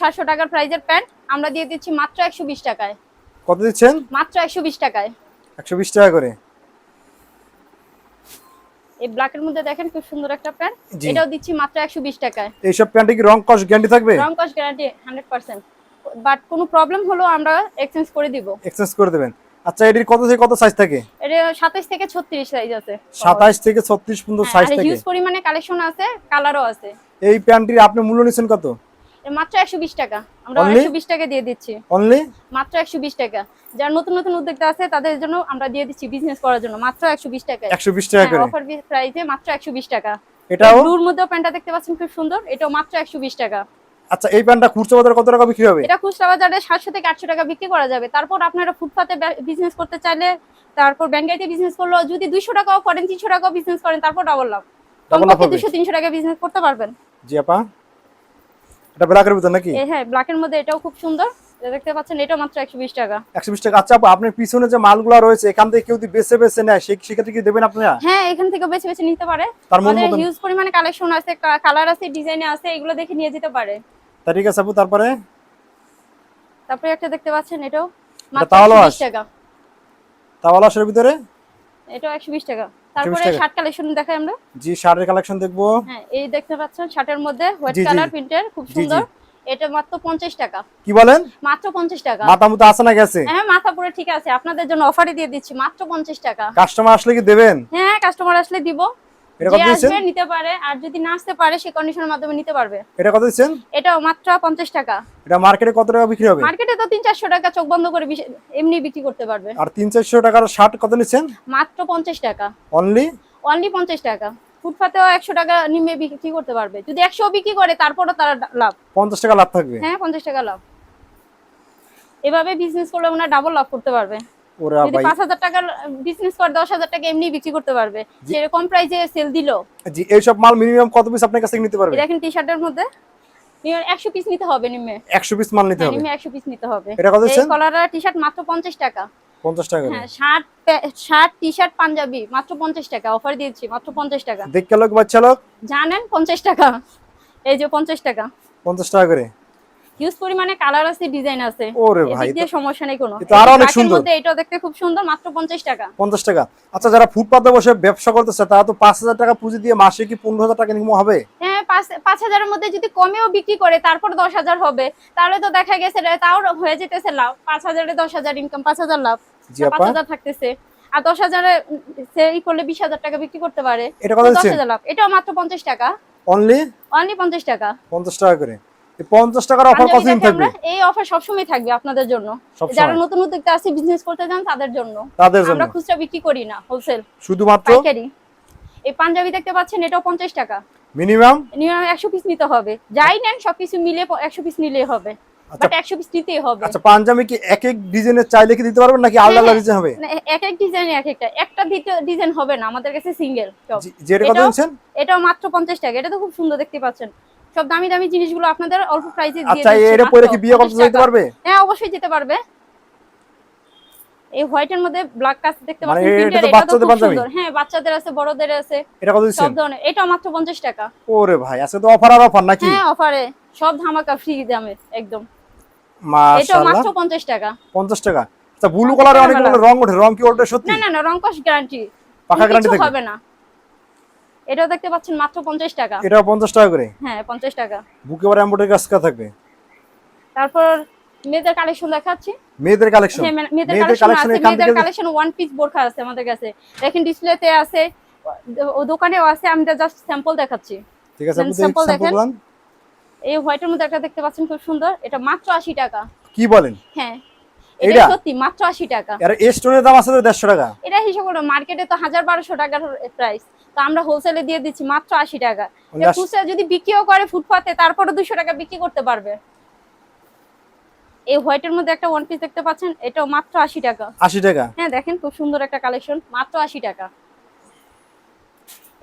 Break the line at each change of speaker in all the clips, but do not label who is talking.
সাতশো টাকার প্রাইজের প্যান্ট আমরা দিয়ে দিচ্ছি মাত্র একশো বিশ টাকায়।
কত দিচ্ছেন?
মাত্র একশো বিশ টাকায়।
একশো বিশ টাকা করে।
এই ব্ল্যাকের মধ্যে দেখেন খুব সুন্দর একটা প্যান্ট এটাও দিচ্ছি মাত্র একশো বিশ টাকায়।
এইসব প্যান্টে কি রং কস গ্যারান্টি থাকবে?
রং কস গ্যারান্টি হান্ড্রেড পার্সেন্ট বাট কোনো প্রবলেম হলো আমরা এক্সচেঞ্জ করে দিব।
এক্সচেঞ্জ করে দেবেন। আচ্ছা এটির কত থেকে কত সাইজ থাকে?
এটা সাতাইশ থেকে ছত্রিশ সাইজ আছে।
সাতাইশ থেকে ছত্রিশ পর্যন্ত সাইজ থাকে।
হিউজ পরিমাণে কালেকশন আছে কালারও আছে।
এই প্যান্টটির আপনি মূল্য নিচ্ছেন কত?
মাত্র একশো বিশ টাকা। আমরা
Only?
একশো বিশ টাকা দিয়ে দিচ্ছি।
অনলি
মাত্র একশো বিশ টাকা। যারা নতুন নতুন উদ্যোক্তা আছে তাদের জন্য আমরা দিয়ে দিচ্ছি বিজনেস করার জন্য। মাত্র একশো বিশ টাকা
একশো বিশ টাকা করে।
অফার প্রাইসে মাত্র একশো বিশ টাকা।
এটাও?
ব্লুর মধ্যেও প্যান্টটা দেখতে পাচ্ছেন খুব সুন্দর। এটাও মাত্র একশো বিশ টাকা।
আচ্ছা এই প্যান্টটা খুচরা বাজারে কত টাকা বিক্রি হবে?
এটা খুচরা বাজারে সাতশো থেকে আটশো টাকা বিক্রি করা যাবে। তারপর আপনারা ফুটপাতে বিজনেস করতে চাইলে তারপর ব্যাংকাইতে বিজনেস করল যদি দুইশো টাকাও করেন তিনশো টাকাও বিজনেস করেন তারপর ডাবল লাভ।
হবে।
দুশো তিনশো টাকা বিজনেস করতে পারবেন।
জি আপা। এটা ব্ল্যাকের ভিতর নাকি?
হ্যাঁ ব্ল্যাকের মধ্যে এটাও খুব সুন্দর। দেখতে পাচ্ছেন এটাও মাত্র একশো বিশ টাকা।
একশো বিশ টাকা। আচ্ছা আপা আপনার পিছনে যে মালগুলো রয়েছে এখান থেকে কেউ যদি বেছে বেছে নেয় সেক্ষেত্রে কি দেবেন আপনারা?
হ্যাঁ এখান থেকে বেছে বেছে নিতে পারে।
তার
আমাদের হিউজ পরিমাণে কালেকশন আছে কালার আছে ডিজাইনে আছে এগুলো দেখে নিয়ে যেতে পারে।
তা ঠিক আছে আপু তারপরে?
তারপরে একটা দেখতে পাচ্ছেন এটাও মাত্র
তাওয়ালো
120 টাকা।
তাওয়ালা আসার ভিতরে?
এটাও একশো বিশ টাকা। তারপরে শার্ট কালেকশন দেখাই আমরা।
জি শার্টের কালেকশন দেখব।
হ্যাঁ এই দেখতে পাচ্ছেন শার্টের মধ্যে হোয়াইট। কালার প্রিন্টের খুব। সুন্দর। এটা মাত্র পঞ্চাশ টাকা।
কি বলেন?
মাত্র পঞ্চাশ টাকা।
মাথা মুতা আছে না গেছে?
হ্যাঁ মাথা পুরো ঠিক আছে। আপনাদের জন্য অফারে দিয়ে দিচ্ছি মাত্র পঞ্চাশ টাকা।
কাস্টমার আসলে কি দেবেন?
হ্যাঁ কাস্টমার আসলে দিব।
এটা কত দিচ্ছেন?
নিতে পারে। আর যদি না আসতে পারে সে কন্ডিশনের মাধ্যমে নিতে পারবে।
এটা কত দিচ্ছেন?
এটাও মাত্র পঞ্চাশ টাকা।
এটা মার্কেটে কত টাকা বিক্রি হবে?
মার্কেটে তো তিন চারশো টাকা চোখ বন্ধ করে এমনি বিক্রি করতে পারবে।
আর তিন চারশো টাকার শার্ট কত নিচ্ছেন?
মাত্র পঞ্চাশ টাকা।
অনলি
অনলি পঞ্চাশ টাকা। ফুটপাতেও একশো টাকা নিমে বিক্রি করতে পারবে। যদি একশো বিক্রি করে তারপরও তারা লাভ।
পঞ্চাশ টাকা লাভ থাকবে?
হ্যাঁ পঞ্চাশ টাকা লাভ। এভাবে বিজনেস করলে ওনার ডাবল লাভ করতে পারবে।
ওরা ভাই
পাঁচ হাজার টাকার বিজনেস করে দশ হাজার টাকা এমনি বিক্রি করতে পারবে। প্রাইসে সেল দিল।
জি এইসব মাল মিনিমাম কত পিস আপনার কাছ নিতে পারবে?
দেখেন টি শার্টের মধ্যে। একশো পিস নিতে হবে নিমে
একশো পিস মাল নিতে হবে?
নিমে একশো পিস নিতে হবে।
এটা কত
এই? কলার টি শার্ট মাত্র পঞ্চাশ টাকা।
পঞ্চাশ টাকা
হ্যাঁ shirt shirt T shirt Punjabi মাত্র পঞ্চাশ টাকা। অফার দিয়েছি মাত্র পঞ্চাশ টাকা।
দেখতে লোক বাচ্চা লোক।
জানেন পঞ্চাশ টাকা। এই যে পঞ্চাশ টাকা।
পঞ্চাশ টাকা করে।
হিউজ পরিমাণে কালার আছে ডিজাইন আছে।
ওরে ভাই,
দিয়ে সমস্যা নেই কোনো।
এ তো আরও অনেক সুন্দর।
মধ্যে এটাও দেখতে খুব সুন্দর মাত্র পঞ্চাশ টাকা।
পঞ্চাশ টাকা। আচ্ছা যারা ফুটপাতে বসে ব্যবসা করতেছে তারা তো পাঁচ হাজার টাকা পুঁজি দিয়ে মাসে কি পনেরো হাজার টাকা ইনকাম হবে?
হ্যাঁ পাঁচ পাঁচ হাজারের মধ্যে যদি কমেও বিক্রি করে তারপর দশ হাজার হবে। তাহলে তো দেখা গেছে তাও হয়ে যেতেছে লাভ। পাঁচ হাজারে দশ হাজার ইনকাম পাঁচ হাজার লাভ।
জি
পাঁচ
আপা
হাজার থাকতেছে। আর দশ হাজারে সেই করলে বিশ হাজার টাকা বিক্রি করতে পারে।
এটা কত
তো দশ
দিচ্ছেন?
হাজার লাভ। এটাও মাত্র পঞ্চাশ টাকা।
অনলি
অনলি পঞ্চাশ টাকা।
পঞ্চাশ টাকা করে। এই পঞ্চাশ টাকার অফার কতদিন থাকবে।
এই অফার সবসময় থাকবে আপনাদের জন্য। যারা নতুন উদ্যোক্তা আছে বিজনেস করতে চান তাদের জন্য।
তাদের জন্য।
আমরা খুচরা বিক্রি করি না হোলসেল
শুধুমাত্র?
পাইকারি। এই পাঞ্জাবি দেখতে পাচ্ছেন এটাও পঞ্চাশ টাকা।
মিনিমাম
মিনিমাম একশো পিস নিতে হবে। যাই নেন সবকিছু মিলে একশো পিস নিলেই হবে।
আচ্ছা।
বাট পিস নিতেই হবে।
আচ্ছা পাঞ্জাবি কি এক এক ডিজাইনের চাইলে কি দিতে পারবেন নাকি আলাদা আলাদা
হ্যাঁ,
ডিজাইন হবে?
মানে এক এক ডিজাইন এক একটা। একটা ডিজাইন হবে না আমাদের কাছে সিঙ্গেল
যেটা কত
এটাও- এটাও মাত্র পঞ্চাশ টাকা। এটা তো খুব সুন্দর দেখতে পাচ্ছেন। সব দামি দামি জিনিসগুলো আপনাদের অল্প প্রাইসে দিয়ে
আচ্ছা
দিচ্ছি
এটা পরে কি বিয়ে করতে যেতে পারবে?
হ্যাঁ অবশ্যই যেতে পারবে। এই হোয়াইটের মধ্যে ব্ল্যাক কাজ দেখতে
মানে
পাচ্ছেন
এটা তো
এটা
বাচ্চাদের পাঞ্জাবি?
হ্যাঁ বাচ্চাদের আছে বড়দের আছে
এটা কত দিচ্ছেন?
সব ধরনের। এটাও মাত্র পঞ্চাশ টাকা।
ওরে ভাই আজকে তো অফার আর অফার নাকি?
হ্যাঁ অফারে সব ধামাকা ফ্রি দামে একদম।
মাশাআল্লাহ।
মাত্র পঞ্চাশ টাকা।
পঞ্চাশ টাকা। আচ্ছা ব্লু কালারে অনেকগুলো রং ওঠে রং কি ওঠে সত্যি?
না না না রংকশ গ্যারান্টি
পাকা থাকে?
হবে না। এটাও দেখতে পাচ্ছেন মাত্র পঞ্চাশ টাকা।
এটা পঞ্চাশ টাকা করে?
হ্যাঁ পঞ্চাশ টাকা।
বুকে আবার এম্বোটারি কাজ করা থাকবে?
তারপর মেয়েদের কালেকশন দেখাচ্ছি।
মেয়েদের কালেকশন?
হ্যাঁ মেয়েদের কালেকশন মেয়েদের কালেকশন ওয়ান পিস বোরখা আছে আমাদের কাছে। দেখেন ডিসপ্লেতে আছে। ও দোকানেও আছে আমি জাস্ট স্যাম্পল দেখাচ্ছি।
ঠিক আছে আপনি স্যাম্পল
দেখেন। এই হোয়াইটের মধ্যে একটা দেখতে পাচ্ছেন খুব সুন্দর। এটা মাত্র আশি টাকা।
কি বলেন?
হ্যাঁ? এটা সত্যি মাত্র আশি টাকা।
এর স্টোনের দাম আছে তো দেড়শো টাকা।
এটা হিসাব করো মার্কেটে তো হাজার বারোশো টাকার প্রাইস তো আমরা হোলসেলে দিয়ে দিচ্ছি মাত্র আশি টাকা। এ খুচরা যদি বিক্রিও করে ফুটপাতে তারপরে দুশো টাকা বিক্রি করতে পারবে। এই হোয়াইটের মধ্যে একটা ওয়ান পিস দেখতে পাচ্ছেন এটাও মাত্র আশি টাকা।
আশি টাকা।
হ্যাঁ দেখেন খুব সুন্দর একটা কালেকশন মাত্র আশি টাকা।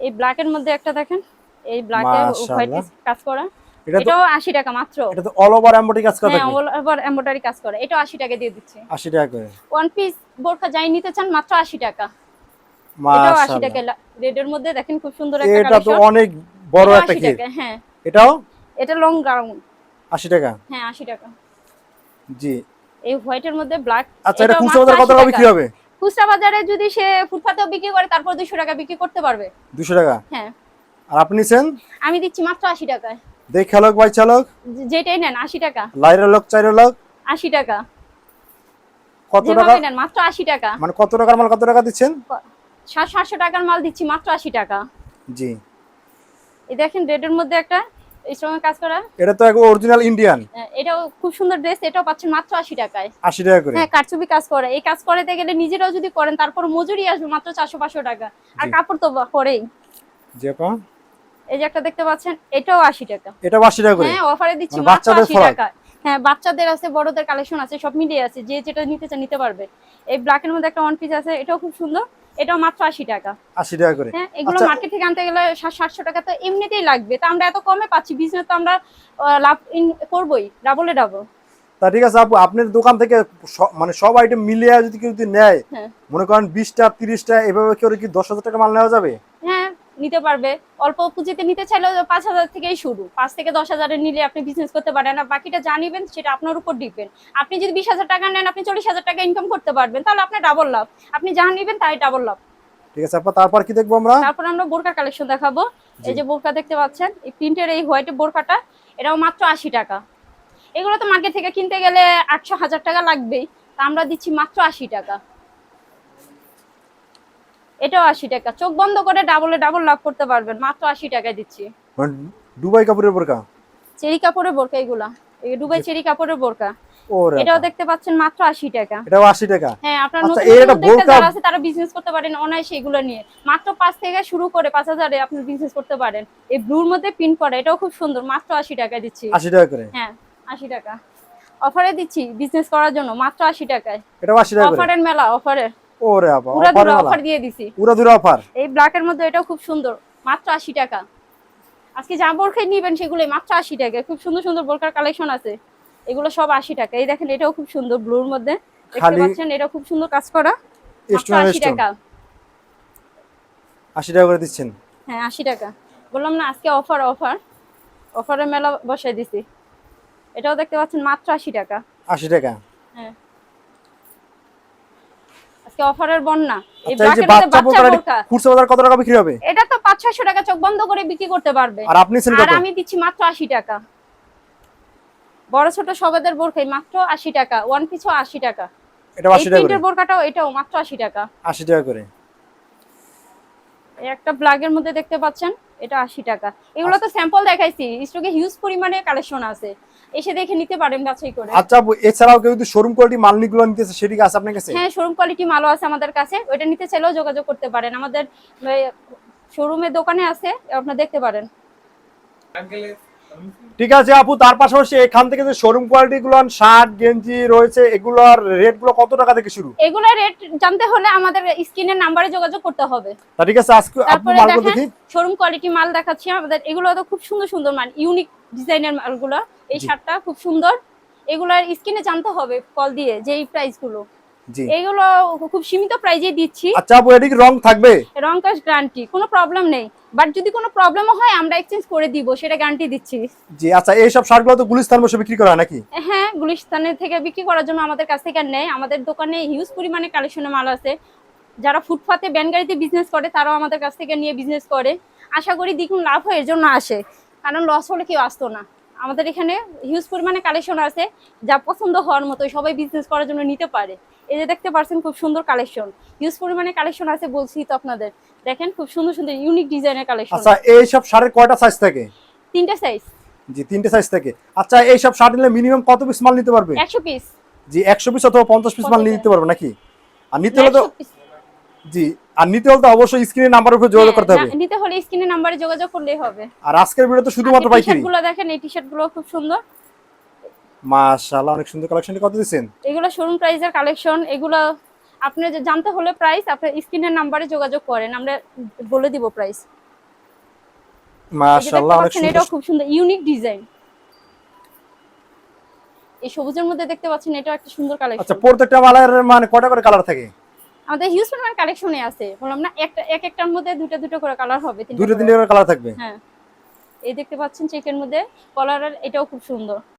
এই ব্ল্যাকের মধ্যে একটা দেখেন এই ব্ল্যাকে
মাশাআল্লাহ।
হোয়াইট কাজ করা।
এটা তো
টাকা মাত্র।
এটা তো অল ওভার এম্বোটারি কাজ করা
হ্যাঁ কাজ করে। টাকা দিয়ে দিচ্ছি।
আশি টাকা করে।
ওয়ান পিস যাই নিতে চান মাত্র আশি টাকা। এটাও আশি টাকা। রেডের মধ্যে দেখেন খুব সুন্দর একটা
এটা তো অনেক বড় একটা
আশি হ্যাঁ।
এটাও?
এটা লং গাউন
আশি টাকা?
হ্যাঁ আশি টাকা।
জি।
এই হোয়াইটের মধ্যে ব্ল্যাক
আচ্ছা এটা খুচরা বাজারে কত টাকা। বিক্রি হবে?
খুচরা বাজারে যদি সে ফুটপাতেও বিক্রি করে তারপর দুশো টাকা বিক্রি করতে পারবে।
দুশো টাকা?
হ্যাঁ।
আর আপনি নিছেন?
আমি দিচ্ছি মাত্র আশি টাকায়।
দেখ চালক?
যেটাই নেন আশি টাকা।
লাইরের লোক লোক?
আশি টাকা।
কত টাকা?
নেন মাত্র আশি টাকা।
মানে কত টাকার মাল কত টাকা দিচ্ছেন?
সাত সাতশো টাকার মাল দিচ্ছি মাত্র আশি টাকা।
জি।
এই দেখেন রেডের মধ্যে একটা এই সময় কাজ করা।
এটা তো একদম অরিজিনাল ইন্ডিয়ান
এটাও খুব সুন্দর ড্রেস এটাও পাচ্ছেন মাত্র আশি টাকায়।
আশি টাকা করে।
হ্যাঁ কারচুপি কাজ করে। এই কাজ করাতে গেলে নিজেরাও যদি করেন তারপর মজুরি আসবে মাত্র চারশো পাঁচশো টাকা। আর কাপড় তো করেই
জি আপা
এই যে একটা দেখতে পাচ্ছেন এটাও আশি টাকা।
এটা আশি টাকা করে?
হ্যাঁ অফারে দিচ্ছি
মানে
মাত্র
বাচ্চাদের
আশি
ফ্রক?
টাকা। হ্যাঁ বাচ্চাদের আছে বড়দের কালেকশন আছে সব মিলিয়ে আছে যে যেটা নিতে চান নিতে পারবে। এই ব্ল্যাক এর মধ্যে একটা ওয়ান পিস আছে এটাও খুব সুন্দর এটাও মাত্র আশি টাকা।
আশি টাকা করে।
হ্যাঁ এগুলো
আচ্ছা।
মার্কেট থেকে আনতে গেলে সাত সাতশো টাকা তো এমনিতেই লাগবে তো আমরা এত কমে পাচ্ছি বিজনেস তো আমরা লাভ করবোই ডাবলে ডাবল
তা ঠিক আছে আপু আপনার দোকান থেকে মানে সব আইটেম মিলিয়ে যদি কেউ যদি নেয়
হ্যাঁ।
মনে করেন বিশটা তিরিশটা এভাবে কেউ কি দশ হাজার টাকা মাল নেওয়া যাবে?
হ্যাঁ নিতে পারবে। অল্প পুঁজিতে নিতে চাইলে পাঁচ হাজার থেকেই শুরু। পাঁচ থেকে দশ হাজারের নিলে আপনি বিজনেস করতে পারেন আর বাকিটা যা নিবেন সেটা আপনার উপর ডিপেন্ড আপনি যদি বিশ হাজার টাকা নেন আপনি চল্লিশ হাজার টাকা ইনকাম করতে পারবেন। তাহলে আপনার ডাবল লাভ। আপনি যা নিবেন তাই ডাবল লাভ।
ঠিক আছে আপা তারপর কি দেখব আমরা?
তারপর আমরা বোরকার কালেকশন দেখাবো। এই যে বোরকা দেখতে পাচ্ছেন এই প্রিন্টের এই হোয়াইট বোরকাটা এটাও মাত্র আশি টাকা। এগুলো তো মার্কেট থেকে কিনতে গেলে আটশো হাজার টাকা লাগবেই। তা আমরা দিচ্ছি মাত্র আশি টাকা। এটাও আশি টাকা। চোখ বন্ধ করে ডাবলে ডাবল লাভ করতে পারবেন। মাত্র আশি টাকায় দিচ্ছি।
মানে দুবাই কাপড়ের বোরকা?
চেরি কাপড়ের বোরকা এগুলা। দুবাই চেরি কাপড়ের বোরকা। এটাও দেখতে পাচ্ছেন মাত্র আশি টাকা।
এটাও আশি টাকা?
হ্যাঁ আপনার
আচ্ছা,
নতুন
একটা বোরকা-
যারা আছে তারা বিজনেস করতে পারেন অনায়াসে এগুলো নিয়ে। মাত্র পাঁচ থেকে শুরু করে পাঁচ হাজারে আপনি বিজনেস করতে পারেন। এই ব্লুর মধ্যে পিন করা এটাও খুব সুন্দর। মাত্র আশি টাকায় দিচ্ছি।
আশি টাকা করে?
হ্যাঁ আশি টাকা। অফারে দিচ্ছি বিজনেস করার জন্য মাত্র আশি টাকায়।
এটাও আশি টাকা
অফারের মেলা অফারের
ওরে আপা
পুরো
অফার মালা।
অফার দিয়ে দিছি।
পুরো দুটো অফার
এই ব্ল্যাকের মধ্যে এটাও খুব সুন্দর মাত্র আশি টাকা। আজকে যা বোরখাই নিবেন সেগুলো মাত্র আশি টাকা। খুব সুন্দর সুন্দর বোরকার কালেকশন আছে। এগুলো সব আশি টাকা। এই দেখেন এটাও খুব সুন্দর ব্লুর মধ্যে। দেখতে পাচ্ছেন এটা খুব সুন্দর কাজ করা। মাত্র
স্টোন
আশি
স্টোন
টাকা।
আশি টাকা করে দিচ্ছেন?
হ্যাঁ আশি টাকা। বললাম না আজকে অফার অফার অফারের মেলা বসাই দিছি। এটাও দেখতে পাচ্ছেন মাত্র আশি টাকা।
আশি টাকা
হ্যাঁ আজকে অফারের বন্যা এই
আচ্ছা এই যে
ব্ল্যাকের মধ্যে
বাচ্চা
বাচ্চা
বোরকা
বোরকা
অফারের বন্যা। কত টাকা বিক্রি হবে?
এটা তো পাঁচ ছয়শো টাকা চোখ বন্ধ করে বিক্রি করতে পারবে।
আর আপনি
আর আমি দিচ্ছি মাত্র আশি টাকা। বড় ছোট সবাদের বোরখাই মাত্র আশি টাকা ওয়ান পিছু আশি টাকা।
আশি করে।
এটাও মাত্র আশি টাকা।
আশি টাকা করে।
এই একটা ব্লাগের মধ্যে দেখতে পাচ্ছেন। এটা আশি টাকা। এগুলো তো স্যাম্পল দেখাইছি স্টকে হিউজ পরিমাণে কালেকশন আছে। এসে দেখে নিতে পারেন বাছাই করে
আচ্ছা এছাড়াও কেউ যদি শোরুম কোয়ালিটি মাল নিগুলো নিতেছে সেটি কি আছে আপনার কাছে?
হ্যাঁ শোরুম কোয়ালিটি মালও আছে আমাদের কাছে। ওইটা নিতে চাইলেও যোগাযোগ করতে পারেন। আমাদের শোরুমে দোকানে আছে আপনারা দেখতে পারেন।
ঠিক আছে আপু তার পাশাপাশি এখান থেকে যে শোরুম কোয়ালিটি গুলো শার্ট গেঞ্জি রয়েছে এগুলোর রেটগুলো কত টাকা থেকে শুরু?
এগুলোর রেট জানতে হলে আমাদের স্ক্রিনের নাম্বারে যোগাযোগ করতে হবে।
ঠিক আছে আজকে আপু মালগুলো দেখি।
শোরুম কোয়ালিটি মাল দেখাচ্ছি আমাদের এগুলো তো খুব সুন্দর সুন্দর মাল ইউনিক ডিজাইনের মালগুলো। এই শার্টটা খুব সুন্দর। এগুলার স্ক্রিনে জানতে হবে কল দিয়ে যে এই প্রাইস গুলো
জি।
এগুলো খুব সীমিত প্রাইজে দিচ্ছি।
আচ্ছা আপু এদিকে রং থাকবে?
রং কাশ গ্যারান্টি কোনো প্রবলেম নেই। বাট যদি কোনো প্রবলেমও হয় আমরা এক্সচেঞ্জ করে দিব সেটা গ্যারান্টি দিচ্ছি।
জি আচ্ছা এইসব শার্টগুলো তো গুলিস্তান বসে বিক্রি করা নাকি?
হ্যাঁ গুলিস্তানের থেকে বিক্রি করার জন্য আমাদের কাছ থেকে নেয় আমাদের দোকানে হিউজ পরিমাণে কালেকশনের মাল আছে। যারা ফুটপাতে ব্যান গাড়িতে বিজনেস করে তারাও আমাদের কাছ থেকে নিয়ে বিজনেস করে। আশা করি দ্বিগুণ লাভ হয় এর জন্য আসে। কারণ লস হলে কেউ আসতো না। আমাদের এখানে হিউজ পরিমাণে কালেকশন আছে। যা পছন্দ হওয়ার মতো সবাই বিজনেস করার জন্য নিতে পারে। এই যে দেখতে পাচ্ছেন খুব সুন্দর কালেকশন হিউজ পরিমাণে কালেকশন আছে বলছি তো আপনাদের। দেখেন খুব সুন্দর সুন্দর ইউনিক ডিজাইনের কালেকশন
আচ্ছা এইসব শার্টের কয়টা সাইজ থাকে?
তিনটে সাইজ
জি তিনটে সাইজ থাকে। আচ্ছা এইসব শার্ট নিলে মিনিমাম কত পিস মাল নিতে পারবে?
একশো পিস
জি একশো পিস অথবা পঞ্চাশ পিস মাল নিতে পারবে নাকি? আর নিতে হলে তো জি আর নিতে হলে তো অবশ্যই স্ক্রিনের নাম্বার উপরে যোগাযোগ করতে হবে।
হ্যাঁ, নিতে হলে স্ক্রিনের নাম্বারে যোগাযোগ করলেই হবে।
আর আজকের ভিডিও তো শুধুমাত্র পাইকারি।
গুলো দেখেন এই টি শার্টগুলো খুব সুন্দর।
মাশাআল্লাহ অনেক সুন্দর কালেকশন কত দিচ্ছেন?
এগুলো শোরুম প্রাইসের কালেকশন এগুলো আপনি যে জানতে হলে প্রাইস আপনার স্ক্রিনের নাম্বারে যোগাযোগ করেন আমরা বলে দিব প্রাইস
মাশাআল্লাহ অনেক সুন্দর
এটাও খুব সুন্দর ইউনিক ডিজাইন এই সবুজের মধ্যে দেখতে পাচ্ছেন এটা একটা সুন্দর কালেকশন আচ্ছা
প্রত্যেকটা মালের মানে কয়টা করে কালার থাকে?
আমাদের হিউজ পরিমাণ কালেকশনে আছে বললাম না একটা এক একটার মধ্যে দুটো দুটো করে কালার হবে তিনটা
দুটো। তিনটে করে কালার থাকবে?
হ্যাঁ। এই দেখতে পাচ্ছেন চেকের মধ্যে কলারের এটাও খুব সুন্দর।